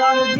got a deal.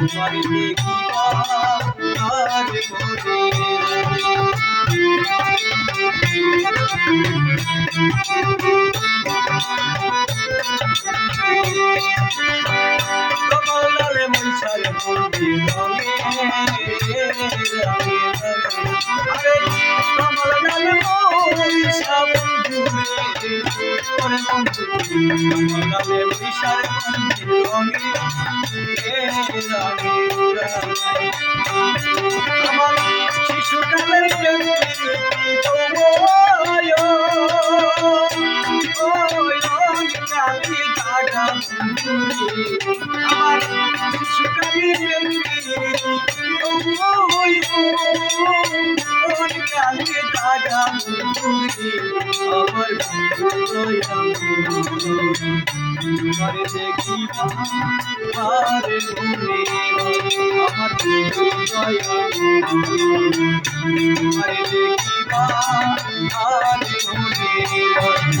তোমারে দেখিবা আর কমলালে মৈছার মন্দির রঙে আরে কমলালে মৈছা বন্ধুরে ওরে বন্ধু কমলালে মৈছার মন্দির। আমার শিশুকালের প্রেমী আমার শিশুকালের প্রেমী কালি দাদা আমার তোমার দেখিবা আরে মনে আমার তোমার দেখিবা আরে মনে কমল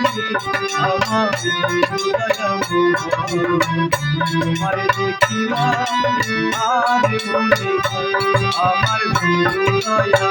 আমার দেখিবা আর মনে আমার দয়া